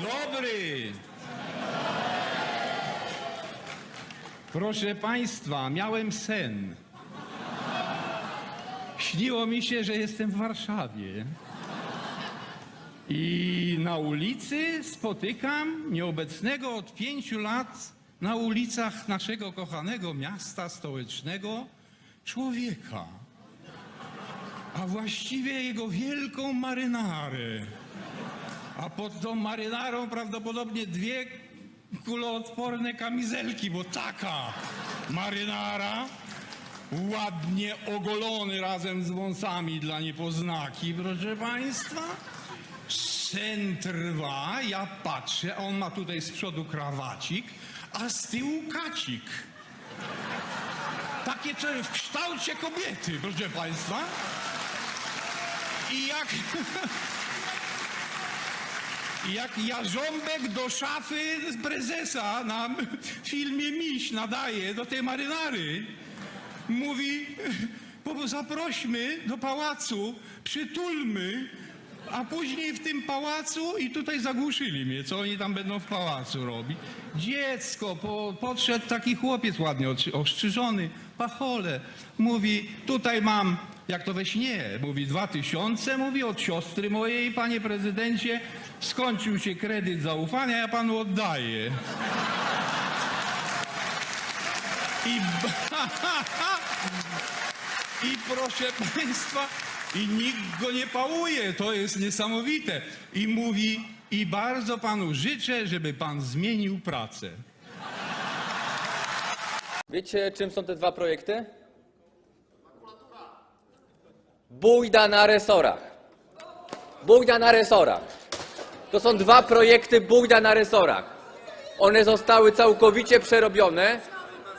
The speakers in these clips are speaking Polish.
dobry. Proszę Państwa, miałem sen. Śniło mi się, że jestem w Warszawie. I na ulicy spotykam nieobecnego od pięciu lat na ulicach naszego kochanego miasta stołecznego człowieka. A właściwie jego wielką marynarę. A pod tą marynarą prawdopodobnie dwie kuloodporne kamizelki, bo taka marynara, ładnie ogolony razem z wąsami dla niepoznaki, proszę państwa. Sen trwa, ja patrzę, on ma tutaj z przodu krawacik, a z tyłu kacik. Takie w kształcie kobiety, proszę państwa. I jak... Jak jarząbek do szafy prezesa na filmie Miś nadaje do tej marynary. Mówi, "Po- zaprośmy do pałacu, przytulmy, a później w tym pałacu i tutaj zagłuszyli mnie, co oni tam będą w pałacu robić. Dziecko, po, podszedł taki chłopiec ładnie ostrzyżony, pachole. Mówi, tutaj mam, jak to we śnie, mówi dwa tysiące, mówi od siostry mojej, panie prezydencie, skończył się kredyt zaufania, ja panu oddaję. I, I proszę państwa, i nikt go nie pałuje, to jest niesamowite. I mówi, i bardzo panu życzę, żeby pan zmienił pracę. Wiecie, czym są te dwa projekty? Bójda na resorach. Bójda na resorach. To są dwa projekty bójda na resorach. One zostały całkowicie przerobione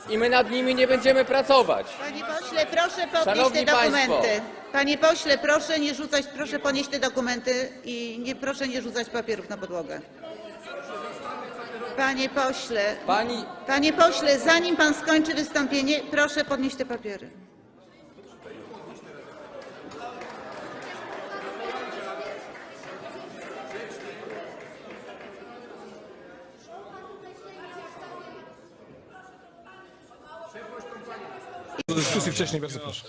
i my nad nimi nie będziemy pracować. Panie pośle, proszę podnieść Szanowni te dokumenty. państwo. Panie pośle, proszę nie rzucać, proszę podnieść te dokumenty i nie, proszę nie rzucać papierów na podłogę. Panie pośle, Pani, panie pośle, zanim pan skończy wystąpienie, proszę podnieść te papiery. Dyskusji wcześniej, bardzo proszę.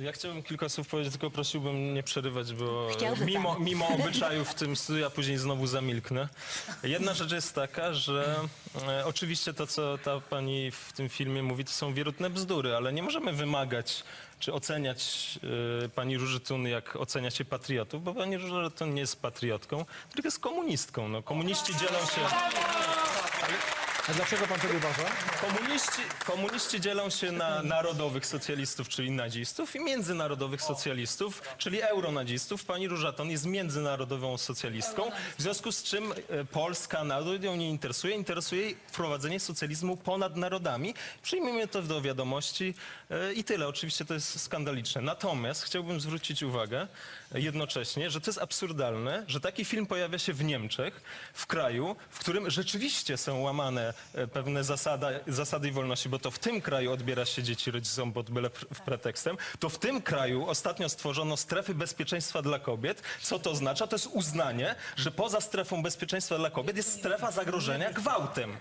Ja chciałbym kilka słów powiedzieć, tylko prosiłbym nie przerywać, bo Chciałby mimo, pan. mimo obyczajów w tym studiu ja później znowu zamilknę. Jedna rzecz jest taka, że e, oczywiście to, co ta pani w tym filmie mówi, to są wierutne bzdury, ale nie możemy wymagać czy oceniać e, pani Róży Tun, jak ocenia się patriotów, bo pani Róża Tun nie jest patriotką, tylko jest komunistką. No, komuniści dzielą się... A dlaczego pan tak uważa? Komuniści, komuniści dzielą się na narodowych socjalistów, czyli nazistów i międzynarodowych socjalistów, czyli euronazistów. Pani Różaton jest międzynarodową socjalistką, w związku z czym e, Polska, naród ją nie interesuje. Interesuje jej wprowadzenie socjalizmu ponad narodami. Przyjmijmy to do wiadomości e, i tyle. Oczywiście to jest skandaliczne. Natomiast chciałbym zwrócić uwagę e, jednocześnie, że to jest absurdalne, że taki film pojawia się w Niemczech, w kraju, w którym rzeczywiście są łamane pewne zasada, zasady i wolności, bo to w tym kraju odbiera się dzieci rodzicom pod byle w pretekstem. To w tym kraju ostatnio stworzono strefy bezpieczeństwa dla kobiet. Co to oznacza? To jest uznanie, że poza strefą bezpieczeństwa dla kobiet jest strefa zagrożenia gwałtem.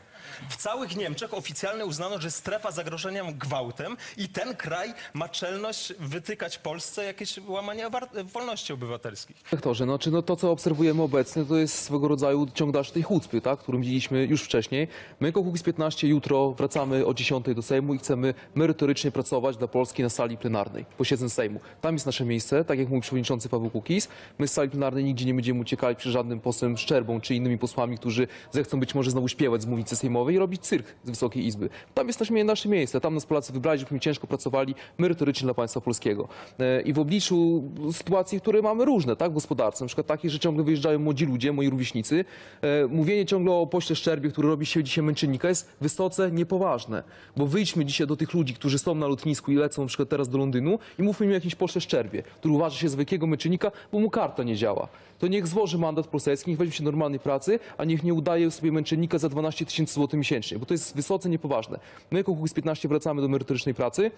W całych Niemczech oficjalnie uznano, że strefa zagrożenia gwałtem i ten kraj ma czelność wytykać Polsce jakieś łamania wolności obywatelskich. Rektorze, no, czy no to, co obserwujemy obecnie, to jest swego rodzaju ciąg dalszy tej chucpy, tak, którą widzieliśmy już wcześniej. My, jako Kukiz 15, jutro wracamy o 10 do Sejmu i chcemy merytorycznie pracować dla Polski na sali plenarnej, posiedzeń Sejmu. Tam jest nasze miejsce, tak jak mówił przewodniczący Paweł Kukiz. My z sali plenarnej nigdzie nie będziemy uciekali przed żadnym posłem Szczerbą czy innymi posłami, którzy zechcą być może znowu śpiewać z mównicy sejmowej i robić cyrk z Wysokiej Izby. Tam jest nasze, miejsce, tam nas Polacy wybrali, żebyśmy ciężko pracowali merytorycznie dla państwa polskiego. E, I w obliczu sytuacji, które mamy różne, tak, w gospodarce, na przykład takiej, że ciągle wyjeżdżają młodzi ludzie, moi rówieśnicy, e, mówienie ciągle o pośle Szczerbie, który robi się dzisiaj męczennika jest wysoce niepoważne, bo wyjdźmy dzisiaj do tych ludzi, którzy są na lotnisku i lecą na przykład teraz do Londynu i mówmy im o jakimś pośle Szczerbie, który uważa się za wielkiego męczennika, bo mu karta nie działa. To niech złoży mandat poselski, niech weźmie się normalnej pracy, a niech nie udaje sobie męczennika za 12 tysięcy złotych miesięcznie, bo to jest wysoce niepoważne. My jako Kukiz 15 wracamy do merytorycznej pracy,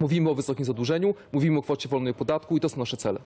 mówimy o wysokim zadłużeniu, mówimy o kwocie wolnej od podatku i to są nasze cele.